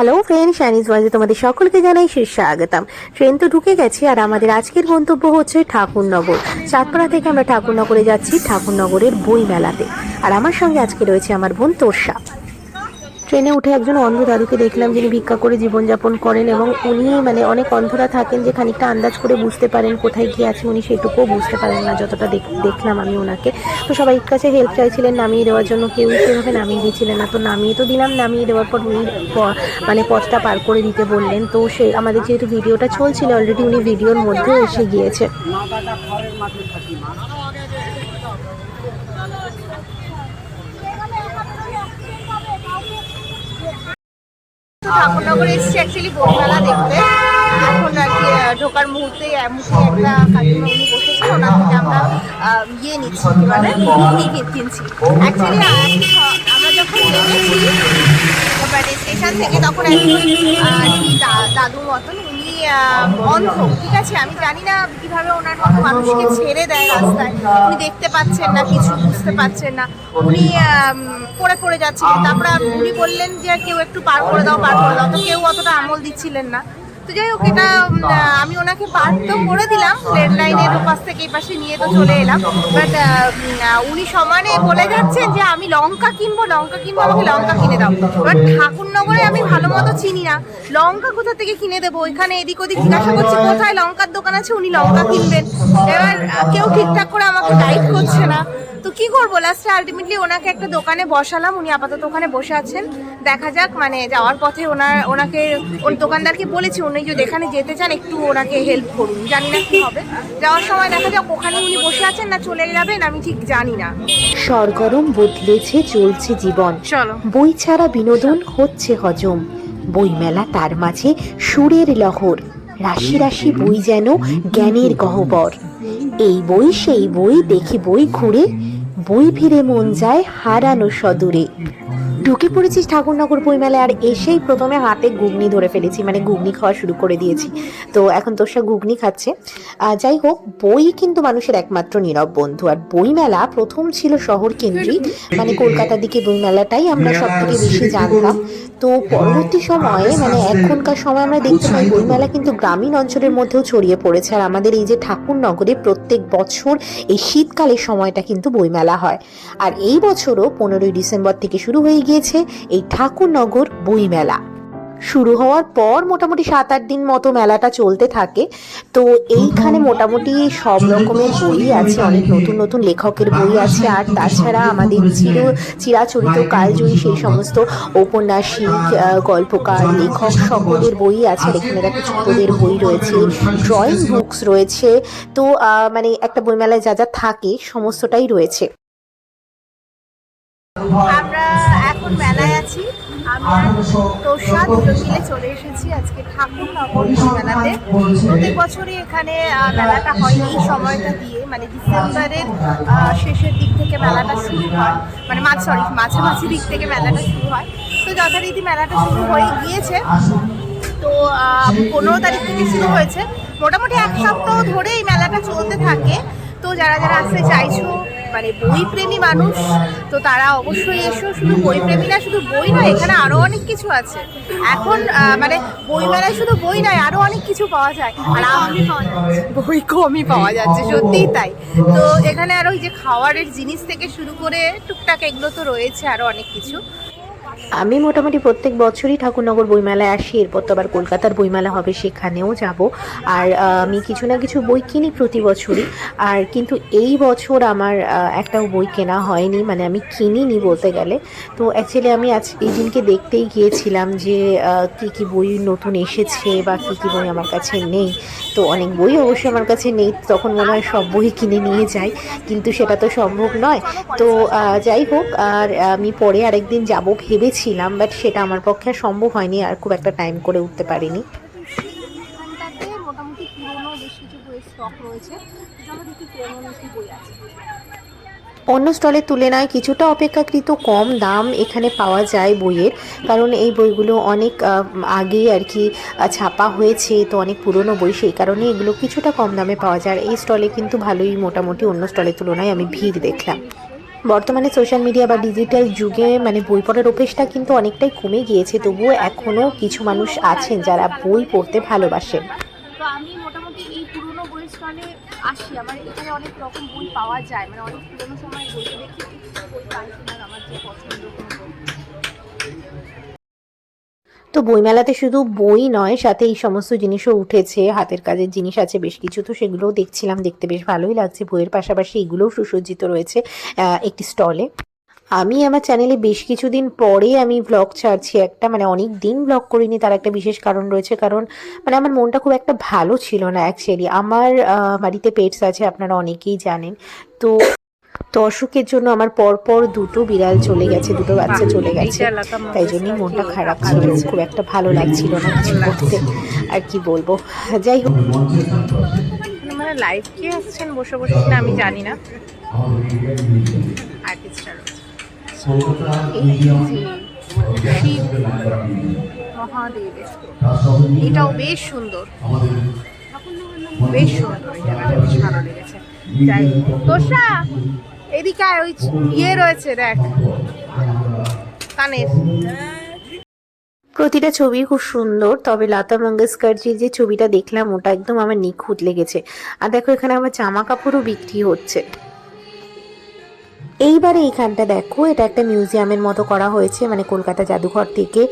Hello friend শাইনিজ ওয়াজে তোমাদের সকলকে জানাই শীর্ষ আগতাম ট্রেন তো ঢুকে গেছে আর আমাদের আজকের গন্তব্য হচ্ছে ঠাকুরনগর। চাঁদপাড়া থেকে আমরা ঠাকুরনগরে যাচ্ছি, ঠাকুরনগরের বই মেলাতে আর আমার সঙ্গে আজকে রয়েছে আমার বোন তোর্ষা ট্রেনে উঠে একজন অন্ধ দাদুকে দেখলাম যিনি ভিক্ষা করে জীবনযাপন করেন এবং উনি মানে অনেক অন্ধরা থাকেন যে খানিকটা আন্দাজ করে বুঝতে পারেন কোথায় গিয়ে আছে, উনি সেটুকুও বুঝতে পারেন না যতটা দেখ- দেখলাম আমি ওনাকে। তো সবাই কাছে হেল্প চাইছিলেন নামিয়ে দেওয়ার জন্য, কেউ সেভাবে নামিয়ে দিয়েছিলেন না। তো নামিয়ে তো দিলাম, নামিয়ে দেওয়ার পর উনি মানে পথটা পার করে দিতে বললেন। তো সে, আমাদের যেহেতু ভিডিওটা চলছিল অলরেডি উনি ভিডিওর মধ্যে এসে গিয়েছে মাথাটা খড়ের মাঠে থাকি মা তো ঠাকুরনগরে এসেছি অ্যাকচুয়ালি বইমেলা দেখতে। এখন আর কি ঢোকার মুহূর্তে মুখে একটা কাকিমা উনি বসেছেন ওনার থেকে আমরা ইয়ে নিচ্ছি মানে ঘুগনি কিনছি। অ্যাকচুয়ালি আমরা যখন নেমেছি স্টেশন থেকে তখন একজন দাদু মতন উনি অন্ধ ঠিক আছে, আমি জানি না কীভাবে ওনার মতো মানুষকে ছেড়ে দেয় রাস্তায়। উনি দেখতে পাচ্ছেন না, কিছু বুঝতে পাচ্ছেন না। উনি করে করে যাচ্ছিলেন। তারপরে উনি বললেন যে কেউ একটু পার করে দাও, পার করে দাও। তো কেউ অতটা আমল দিচ্ছিলেন না। তো যাই হোক, এটা আমি ওনাকে পার করে দিলাম। রেড লাইনের ওপাশ থেকে এই পাশে নিয়ে তো চলে এলাম। বাট উনি সমানে বলে যাচ্ছেন যে, আমি লঙ্কা কিনবো লঙ্কা কিনবো, আমাকে লঙ্কা কিনে দাও। এবার ঠাকুরনগরে আমি ভালো মতো চিনি না। লঙ্কা কোথা থেকে কিনে দেবো? ওইখানে এদিক ওদিক জিজ্ঞাসা করছি, কোথায় লঙ্কার দোকান আছে? উনি লঙ্কা কিনবেন। এবার কেউ ঠিকঠাক করে আমাকে গাইড করছে না। তো কি করব? লাস্টে আলটিমেটলি ওনাকে একটা দোকানে বসালাম। উনি আপাতত ওখানে বসে আছেন। দেখা যাক মানে যাওয়ার পথে ওনার ওনাকে ওর দোকানদারকে বলেছি উনি যদি এখানে যেতে চান একটু ওনাকে হেল্প করুন। জানি না কি হবে। যাওয়ার সময় দেখা যাক ওখানে উনি বসে আছেন না চলে যাবেন আমি ঠিক জানি না। সরগরম বদলেছে চলছে জীবন। চলো। বই ছাড়া বিনোদন হচ্ছে হজম। বইমেলা তার মাঝে সুরের লহর। রাশি রাশি বই যেন জ্ঞানের গহ্বর। এই বই সেই বই দেখি বই ঘুরে। বই ফিরে মন যায় হারানো সদূরে। ঢুকে পড়েছি ঠাকুরনগর বইমেলায় আর এসেই প্রথমে হাতে ঘুগনি ধরে ফেলেছি মানে ঘুগনি খাওয়া শুরু করে দিয়েছি। তো এখন তোর তোষা ঘুগনি খাচ্ছে। যাই হোক, বই কিন্তু মানুষের একমাত্র নীরব বন্ধু। আর বইমেলা প্রথম ছিল শহর কেন্দ্রিক মানে কলকাতার দিকে বইমেলাটাই আমরা সব থেকে বেশি জানতাম। তো পরবর্তী সময়ে মানে এখনকার সময় আমরা দেখতে পাই, বইমেলা কিন্তু গ্রামীণ অঞ্চলের মধ্যেও ছড়িয়ে পড়েছে। আর আমাদের এই যে ঠাকুরনগরে প্রত্যেক বছর এই শীতকালের সময়টা কিন্তু বইমেলা হয়। আর এই বছরও পনেরোই ডিসেম্বর থেকে শুরু হয়ে গিয়েছে এই ঠাকুরনগর বইমেলা। শুরু হওয়ার পর মোটামুটি সাত আট দিন মতো মেলাটা চলতে থাকে। তো এইখানে মোটামুটি সব রকমের বই আছে, অনেক নতুন নতুন লেখকের বই আছে। আর তাছাড়া আমাদের চির চিরাচরিত কালজয়ী সেই সমস্ত ঔপন্যাসিক গল্পকার, লেখক সকলের বই আছে। এখানে দেখো ছোটদের বই রয়েছে ড্রয়িং বুকস রয়েছে। তো মানে একটা বইমেলায় যা যা থাকে সমস্তটাই রয়েছে। আমরা এখন মেলায় আছি। আমরা তোষা দুটো মিলে চলে এসেছি আজকে ঠাকুরনগর মেলাতে। প্রত্যেক বছরই এখানে মেলাটা হয়। এই সময়টা দিয়ে মানে ডিসেম্বরের শেষের দিক থেকে মেলাটা শুরু হয়। মানে মাঝ সরি মাঝামাঝি দিক থেকে মেলাটা শুরু হয়। তো যথারীতি মেলাটা শুরু হয়ে গিয়েছে। তো পনেরো তারিখ থেকে শুরু হয়েছে। মোটামুটি এক সপ্তাহ ধরে এই মেলাটা চলতে থাকে। তো যারা যারা আসতে চাইছো মানে বই প্রেমী মানুষ, তো তারা অবশ্যই এসো। শুধু বই প্রেমী না শুধু বই নয়, এখানে আরও অনেক কিছু আছে। এখন মানে বই মেলায় শুধু বই নয়, আরও অনেক কিছু পাওয়া যায়। আর বই কমই পাওয়া যাচ্ছে, সত্যিই তাই। তো এখানে আরও ওই যে খাওয়ারের জিনিস থেকে শুরু করে টুকটাক এগুলো তো রয়েছে আরও অনেক কিছু। আমি মোটামুটি প্রত্যেক বছরই ঠাকুরনগর বইমেলায় আসি, এরপর তো আবার কলকাতার বইমেলা হবে, সেখানেও যাব। আর আমি কিছু না কিছু বই কিনি প্রতি বছরই। আর কিন্তু এই বছর আমার একটাও বই কেনা হয়নি মানে আমি কিনিনি বলতে গেলে। তো অ্যাকচুয়ালি আমি আজ এই দিনকে দেখতেই গিয়েছিলাম যে কি কি বই নতুন এসেছে বা কি কি বই আমার কাছে নেই। তো অনেক বই অবশ্যই আমার কাছে নেই, তখন মনে হয় সব বই কিনে নিয়ে যাই, কিন্তু সেটা তো সম্ভব নয়। তো যাই হোক, আর আমি পরে আরেকদিন যাব ভেবেছিলাম বাট সেটা আমার পক্ষে সম্ভব হয়নি আর খুব একটা টাইম করে উঠতে পারিনি। মোটামুটি পুরোনো বেশ কিছু বইয়ের স্টক রয়েছে চলো দেখি পুরোনো কি বই আছে। অন্য স্টলের তুলনায় কিছুটা অপেক্ষাকৃত কম দাম এখানে পাওয়া যায় বইয়ের কারণ এই বইগুলো অনেক আগে আর কি ছাপা হয়েছে তো অনেক পুরনো বই সেই কারণে এগুলো কিছুটা কম দামে পাওয়া যায়। আর এই স্টলে কিন্তু ভালোই মোটামুটি অন্য স্টলের তুলনায় আমি ভিড় দেখলাম। বর্তমানে সোশ্যাল মিডিয়া বা ডিজিটাল যুগে মানে বই পড়ার অভ্যেসটা কিন্তু অনেকটাই কমে গিয়েছে, তবুও এখনও কিছু মানুষ আছেন যারা বই পড়তে ভালোবাসেন। আমার এখানে অনেক রকম বই পাওয়া যায় মানে অনেক সময় বই দেখি বই পাই আমার যে পছন্দ। তো বইমেলাতে শুধু বই নয়, সাথে এই সমস্ত জিনিসও উঠেছে, হাতের কাজের জিনিস আছে, বেশ কিছু তো সেগুলোও দেখছিলাম, দেখতে বেশ ভালোই লাগছে। বইয়ের পাশাপাশি এগুলোও সুসজ্জিত রয়েছে একটি স্টলে। আমি আমার চ্যানেলে বেশ কিছুদিন পরে আমি ব্লগ ছাড়ছি একটা মানে অনেক দিন ব্লগ করিনি, তার একটা বিশেষ কারণ রয়েছে, কারণ মানে আমার মনটা খুব একটা ভালো ছিল না অ্যাকচুয়ালি আমার বাড়িতে পেটস আছে, আপনারা অনেকেই জানেন। তো তো অসুখের জন্য আমার পরপর দুটো বিড়াল চলে গেছে দুটো বাচ্চা চলে গেছে। তাই জন্যই মনটা খারাপ ছিল খুব একটা ভালো লাগছিল না কিছু করতে। আর কি বলব? যাই হোক। মানে লাইভ কি আসছেন বসে বসে কিনা আমি জানি না। আর্টিস্টরা এটাও বেশ সুন্দর। বেশ সুন্দর। জায়গাটা বেশ ভালো লেগেছে। যাই। তোষা, এদিকে ওই ইয়ে রয়েছে, দেখ। কানের। প্রতিটা ছবি খুব সুন্দর, তবে লতা মঙ্গেশকরজির যে ছবিটা দেখলাম, ওটা একদম আমার নিখুঁত লেগেছে। আর দেখো, এখানে আমার জামা কাপড়ও বিক্রি হচ্ছে। এইবারে এইখানটা দেখো, এটা একটা মিউজিয়ামের মতো করা হয়েছে মানে কলকাতা জাদুঘর থেকে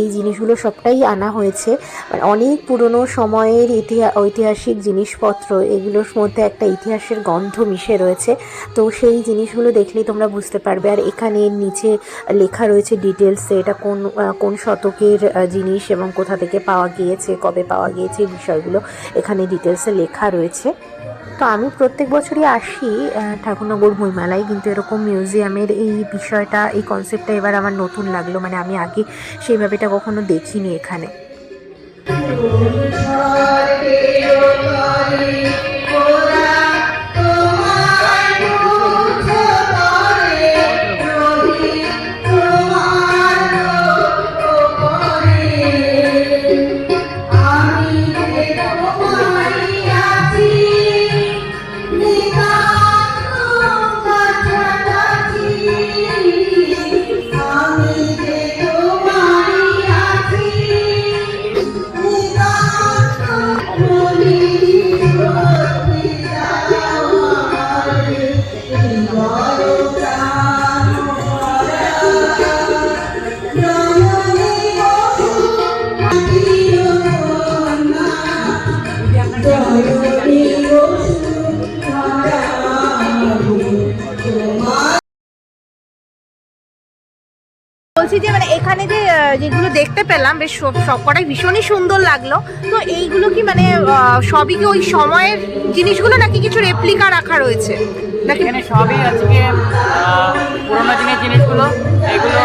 এই জিনিসগুলো সবটাই আনা হয়েছে। মানে অনেক পুরনো সময়ের ইতিহা, ঐতিহাসিক জিনিসপত্র, এগুলোর মধ্যে একটা ইতিহাসের গন্ধ মিশে রয়েছে। তো সেই জিনিসগুলো দেখলেই তোমরা বুঝতে পারবে, আর এখানে নিচে লেখা রয়েছে ডিটেলসে এটা কোন কোন শতকের জিনিস এবং কোথা থেকে পাওয়া গিয়েছে, কবে পাওয়া গিয়েছে এই বিষয়গুলো এখানে ডিটেলসে লেখা রয়েছে। তো আমি প্রত্যেক বছরই আসি ঠাকুরনগর বইমেলায়, কিন্তু এরকম মিউজিয়ামের এই বিষয়টা, এই কনসেপ্টটা এবার আমার নতুন লাগল। মানে আমি আগে সেইভাবেটা কখনো দেখিনি এখানে। বলছি যে মানে এখানে যে যেগুলো দেখতে পেলাম বেশ সব সবকটাই ভীষণই সুন্দর লাগল। তো এইগুলো কি মানে সবই কি ওই সময়ের জিনিসগুলো নাকি কিছু রেপ্লিকা রাখা রয়েছে? নাকি এখানে সবই আজকে পুরোনো দিনের জিনিসগুলো। এগুলো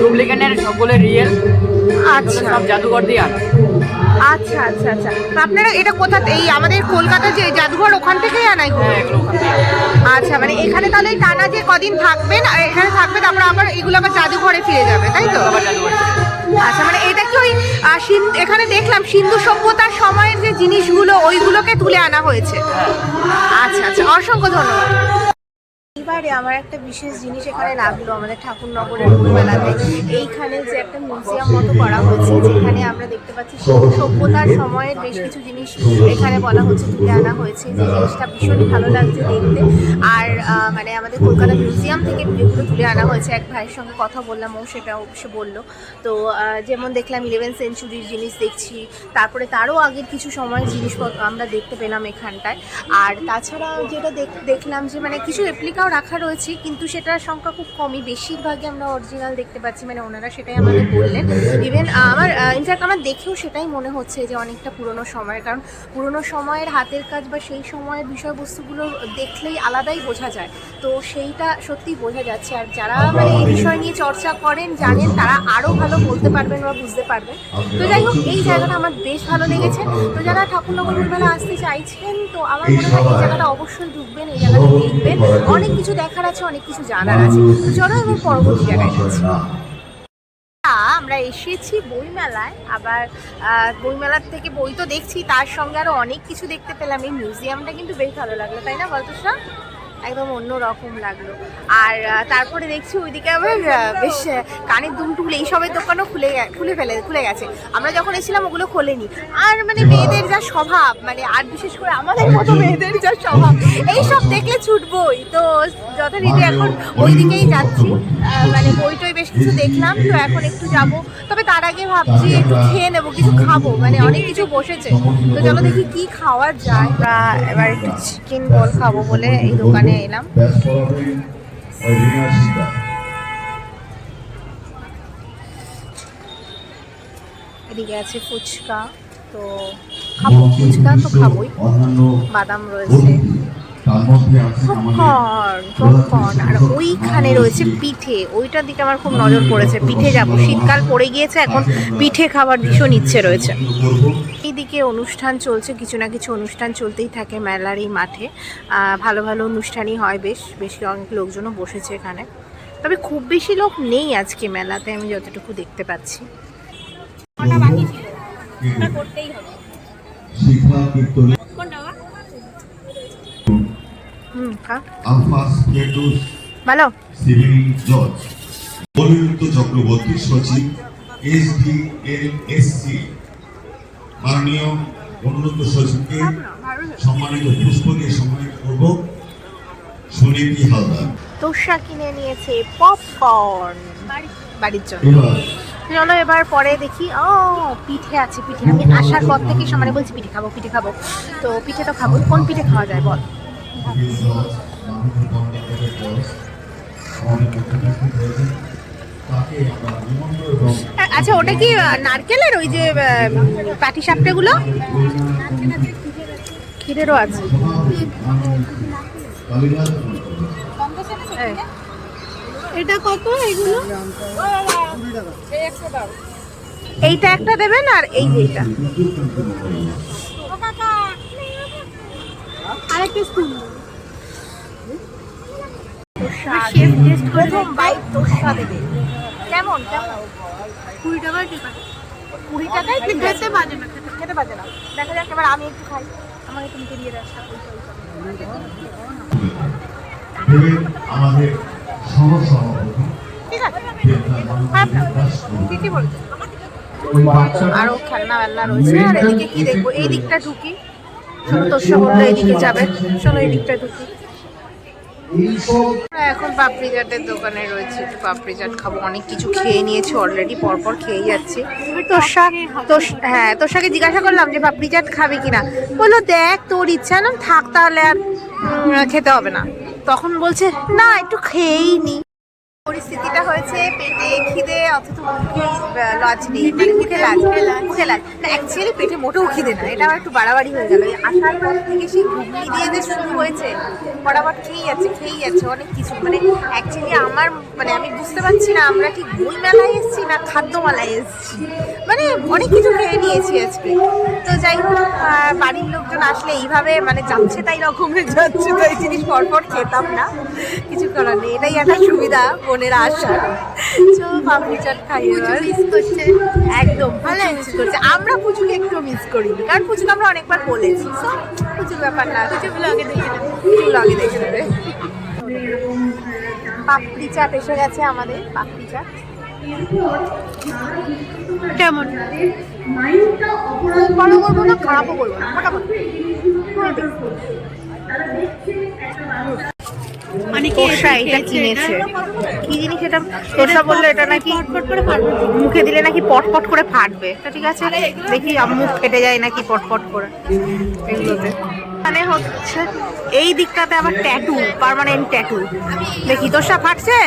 ডুপ্লিকেটের সবগুলো রিয়েল আচ্ছা। সব জাদুঘর দিয়ে আচ্ছা আচ্ছা আচ্ছা। তো আপনারা এটা কোথা এই আমাদের কলকাতা যে জাদুঘর ওখান থেকেই আনাই হ্যাঁ। আচ্ছা মানে এখানে তাহলে টানা যে কদিন থাকবেন এখানে থাকবে তারপর আবার এগুলো আবার জাদুঘরে ফিরে যাবে তাই তো। আচ্ছা মানে এটা কি ওই এখানে দেখলাম সিন্ধু সভ্যতার সময়ের যে জিনিসগুলো ওইগুলোকে তুলে আনা হয়েছে। আচ্ছা আচ্ছা অসংখ্য ধন্যবাদ। এবারে আমার একটা বিশেষ জিনিস এখানে লাগল আমাদের ঠাকুরনগরের মেলাতে এইখানে যে একটা মিউজিয়াম মতো করা হয়েছে, যেখানে আমরা দেখতে পাচ্ছি সভ্যতার সময়ের বেশ কিছু জিনিস এখানে বলা হচ্ছে, তুলে আনা হয়েছে। যে জিনিসটা ভীষণই ভালো লাগছে দেখতে। আর মানে আমাদের কলকাতা মিউজিয়াম থেকে যেগুলো তুলে আনা হয়েছে। এক ভাইয়ের সঙ্গে কথা বললাম, ও সেটা অবশ্য বলল। তো যেমন দেখলাম ইলেভেন সেঞ্চুরির জিনিস দেখছি। তারপরে তারও আগের কিছু সময়ের জিনিসপত্র আমরা দেখতে পেলাম এখানটায়। আর তাছাড়া যেটা দেখ- দেখলাম যে মানে কিছু রেপ্লিকাও রাখা রয়েছে, কিন্তু সেটার সংখ্যা খুব কমই। বেশিরভাগই আমরা অরিজিনাল দেখতে পাচ্ছি মানে ওনারা সেটাই আমাদের বললেন। ইভেন আমার ইনফ্যাক্ট আমার দেখেও সেটাই মনে হচ্ছে যে অনেকটা পুরনো সময়ের, কারণ পুরনো সময়ের হাতের কাজ বা সেই সময়ের বিষয়বস্তুগুলো দেখলেই আলাদাই বোঝা যায়। তো সেইটা সত্যিই বোঝা যাচ্ছে। আর যারা মানে এই বিষয় নিয়ে চর্চা করেন, জানেন, তারা আরও ভালো বলতে পারবেন বা বুঝতে পারবেন। তো যাই হোক, এই জায়গাটা আমার বেশ ভালো লেগেছে। তো যারা ঠাকুরনগর মেলা আসতে চাইছেন, তো আমার মনে হয় এই জায়গাটা অবশ্যই ঢুকবেন, এই জায়গাটা দেখবেন। অনেক কিছু দেখার আছে, অনেক কিছু জানার আছে। চলো এবার পরবর্তী জায়গায় যাচ্ছি। আমরা এসেছি বইমেলায়। আবার বইমেলার থেকে বই তো দেখছি, তার সঙ্গে আরও অনেক কিছু দেখতে পেলাম। এই মিউজিয়ামটা কিন্তু বেশ ভালো লাগল, তাই না বলতো একদম অন্য রকম লাগল। আর তারপরে দেখছি ওইদিকে আবার বেশ কানের দুল টুল এইসবের দোকানও খুলে খুলে ফেলে খুলে গেছে। আমরা যখন এসেছিলাম ওগুলো খোলেনি। আর মানে মেয়েদের যা স্বভাব মানে আর বিশেষ করে আমাদের মতো মেয়েদের যা স্বভাব এইসব দেখলে ছুটবই। তো যথারীতি এখন ওইদিকেই যাচ্ছি। মানে বই টই বেশ কিছু দেখলাম তো এখন একটু যাব। তবে তার আগে ভাবছি একটু খেয়ে নেব কিছু খাব মানে অনেক কিছু বসেছে। তো চলো দেখি কি খাওয়া যায়। এবার একটু চিকেন বল খাব বলে এই দোকানে এলাম। Irina Shida. এদিকে আছে ফুচকা তো খাব। ফুচকা তো খাবোই। বাদাম রয়েছে। আর ওইখানে রয়েছে পিঠে। ওইটার দিকে আমার খুব নজর পড়েছে। পিঠে যাব। শীতকাল পড়ে গিয়েছে এখন পিঠে খাবার ভীষণ ইচ্ছে রয়েছে। এইদিকে অনুষ্ঠান চলছে কিছু না কিছু অনুষ্ঠান চলতেই থাকে মেলার এই মাঠে। ভালো ভালো অনুষ্ঠানই হয় বেশ। বেশ অনেক লোকজনও বসেছে এখানে। তবে খুব বেশি লোক নেই আজকে মেলাতে আমি যতটুকু দেখতে পাচ্ছি। শিখা কীর্তন হুম খা আলফাস ফেরদৌস ভালো সিভিল জজ। অনিরুদ্ধ চক্রবর্তী সচিব S D L S C. মাননীয় অনুরুদ্ধ সচিবকে সম্মানিত পুষ্প দিয়ে সম্মানিত করব সুনীতি হালদার। তোষা কিনে নিয়েছে পপকর্ন। বাড়ির জন্য। চলো এবার পরে দেখি। ও পিঠে আছে পিঠে। আমি আসার পর থেকে সমানে বলছি পিঠে খাব পিঠে খাব। তো পিঠে তো খাব। কোন পিঠে খাওয়া যায় বল? আচ্ছা ওটা কি নারকেলের ওই যে পাটি সাপটেগুলো? ক্ষীরেরও আছে। এটা কত এগুলো? এইটা একটা দেবেন আর এই যে এইটা। আরেকটা প্রথম বাইট তোষা দেবে কেমন? কেমন? কুড়ি টাকায় কুড়ি টাকায় খেতে বাজে না খেতে বাজে না। দেখা যাক এবার আমি একটু খাই। আমাকে তুমি দিয়ে আমাদের সহসভাপতি মাননীয় দাস ঠিকই বলেছ। আরও খেলনা বেলনা রয়েছে আর এদিকে কি দেখব? এই দিকটা ঢুকি। বলল এইদিকে যাবে। চলো এই দিকটা ঢুকি। এখন পাপড়ি চাটের দোকানে রয়েছে। একটু পাপড়ি চাট খাব। অনেক কিছু খেয়ে নিয়েছি অলরেডি পরপর খেয়ে যাচ্ছি। তোর শাক তোর হ্যাঁ তোর সাথে জিজ্ঞাসা করলাম যে পাপড়ি চাট খাবে কিনা? বলল দেখ তোর ইচ্ছা না থাক তাহলে আর খেতে হবে না। তখন বলছে না একটু খেয়েই নি। পরিস্থিতিটা হয়েছে পেটে খিদে অথচ মুখে লজ নেই। মানে মুখে লাজ। মুখে লাজ। অ্যাকচুয়ালি পেটে মোটেও খিদে না। এটা আমার একটু বাড়াবাড়ি হয়ে গেল। আসার পর থেকে সেই ঘুগনি দিয়ে যে শুরু হয়েছে ফটাফট খেয়েই যাচ্ছে খেয়েই যাচ্ছে অনেক কিছু। মানে অ্যাকচুয়ালি আমার মানে আমি বুঝতে পারছি না আমরা ঠিক বই মেলায় এসেছি না খাদ্য মেলায় এসেছি? মানে অনেক কিছু খেয়ে নিয়েছি আজকে। তো যাই হোক বাড়ির লোকজন আসলে এইভাবে মানে যাচ্ছে তাই রকমের যাচ্ছে তাই জিনিস পরপর খেতাম না। কিছু করার নেই। এটাই একটা সুবিধা। বোনেরা আসার চো পাপড়ি চাট খাই মিস করছে। একদম ভালো মিস করছে। আমরা পুচুকে একটু মিস করিনি কারণ পুচুকে আমরা অনেকবার বলেছি। So, পুচুর ব্যাপার না পুচু ব্লগে দেখে নেবে। ব্লগে দেখে নেবে। পাপড়ি চাট এসে গেছে আমাদের পাপড়ি চাট। কেমন? ভালো করব না খারাপও করব না মোটামুটি। তোষা এটা কিনেছে। কি জিনিস এটা? তোষা বলল এটা নাকি মুখে দিলে নাকি পটপট করে ফাটবে। তা ঠিক আছে দেখি মুখ ফেটে যায় নাকি পটপট করে। এগুলোতে। মানে হচ্ছে এই দিকটাতে আবার ট্যাটু পার্মানেন্ট ট্যাটু দেখি তোষা ফাটছে!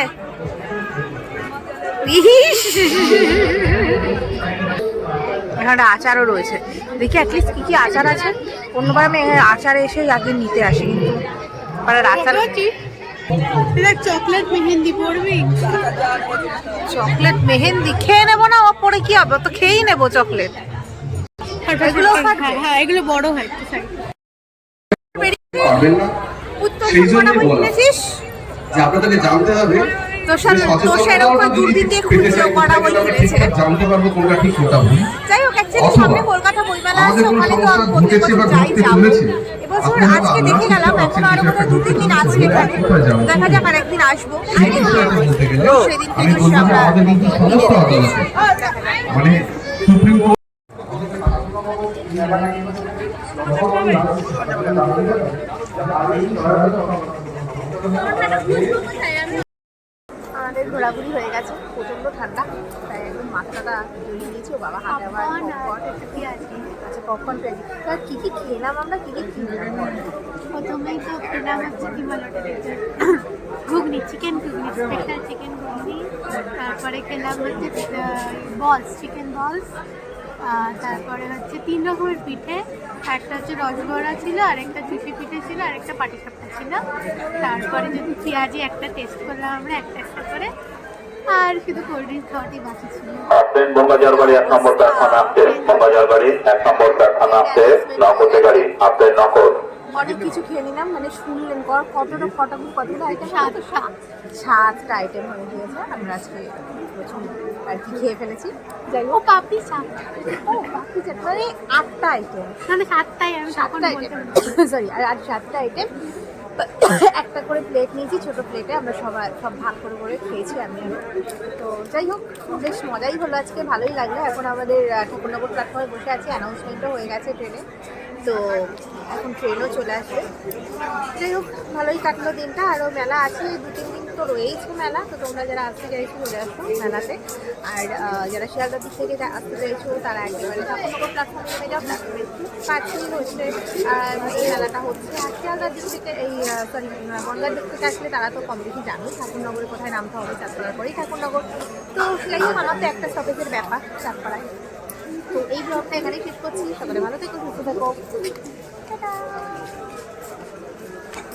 এখানে আচারও রয়েছে। দেখি অ্যাটলিস্ট কি কি আচার আছে। অন্যবার আমি এখানে আচার এসে আগে নিতে আসি কিন্তু। আচার চকলেট মেহেন্দি পড়বি চকলেট মেহেন্দি খেয়ে নেব না ও পরে কি হবে? ও তো খেয়েই নেব চকলেট। হ্যাঁ হ্যাঁ এগুলো বড় হয় একটু side এ। পারবেন না? উত্তর সেই বলা। কিনেছিস যে আপনাদেরকে জানতে হবে জানতে পারব কোনটা ঠিক কোনটা ভুল। যাই হোক সামনে কলকাতা বইমেলা আছে ওখানে তো আমি বছর আজকে দেখে গেলাম এখন আরও বোধহয় দু তিন দিন আছে এখানে দেখা যাক আর একদিন আসব। সেদিন থেকে আমরা আদালতে মানে সুপ্রিম আমাদের ঘোরাঘুরি হয়ে গেছে প্রচণ্ড ঠান্ডা তাই একদম মাথাটা জড়িয়ে নিয়েছি বাবা হাতে আবার পপকর্ন পেয়েছি। তা কী কী খেলাম আমরা? কী কী কিনলাম? প্রথমেই তো খেলাম হচ্ছে হিমালয়ের ghugni chicken ghugni special chicken ghugni. তারপরে খেলাম হচ্ছে বলস চিকেন বলস তারপরে হচ্ছে তিন রকমের পিঠে, একটা হচ্ছে রসগোড়া ছিল আর একটা চুষি পিঠে ছিল আর একটা পাটিসাপটা ছিল। তারপরে যদি পেঁয়াজি একটা টেস্ট করলাম আমরা, একটা একটা করে। আর শুধু কোল্ড ড্রিঙ্ক খাওয়াটাই বাকি ছিল। বোমবাজার বাড়ি এক নম্বর প্ল্যাটফর্মে আসছে। বোমবাজার বাড়ি এক নম্বর প্ল্যাটফর্মে আসছে। নকতে গাড়ি আপনার নকল। অনেক কিছু খেয়ে নিলাম মানে শুনলেন কতটা কটা কতটা আইটেম সাত সাত সাতটা। আইটেম হয়ে গিয়েছে। আমরা আজকে প্রচুর আর কি খেয়ে ফেলেছি। যাই ও হোক পাপড়ি সাত ও বাকি যে- মানে আটটা আইটেম মানে সাতটাই আমি সাতটা আইটেম সরি আর আর সাতটা আইটেম একটা করে প্লেট নিয়েছি, ছোট প্লেটে আমরা সবাই সব ভাগ করে করে খেয়েছি আমি তো যাই হোক, বেশ মজাই হলো আজকে, ভালোই লাগল। এখন আমাদের ঠাকুরনগর প্ল্যাটফর্মে বসে আছি অ্যানাউন্সমেন্টও হয়ে গেছে ট্রেনে তো এখন ট্রেনও চলে আসবে। যাই হোক, ভালোই কাটলো দিনটা। আরও মেলা আছে দু তিন দিন তো রয়েইছে মেলা। তো তোমরা যারা আসতে চাইছো, চলে আসো মেলাতে। আর যারা শিয়ালদার দিক থেকে আসতে চাইছো, তারা একেবারে ঠাকুরনগর প্ল্যাটফর্মে যাও। প্ল্যাটফর্মে কাছেই হচ্ছে আর এই মেলাটা হচ্ছে। আর শিয়ালদার দিক থেকে এই সরি বনগার দিক থেকে আসলে তারা তো কম বেশি জানোই। ঠাকুরনগরে কোথায় নামতে হবে, চাঁদপাড়ার পরেই ঠাকুরনগর। তো হোক, আমার তো একটা স্টপেজের ব্যাপার, চাঁদপাড়ায়। তো এই ব্লগটা এখানেই শেষ করছি। সকালে ভালো থেকো, সুস্থ থাকো। だ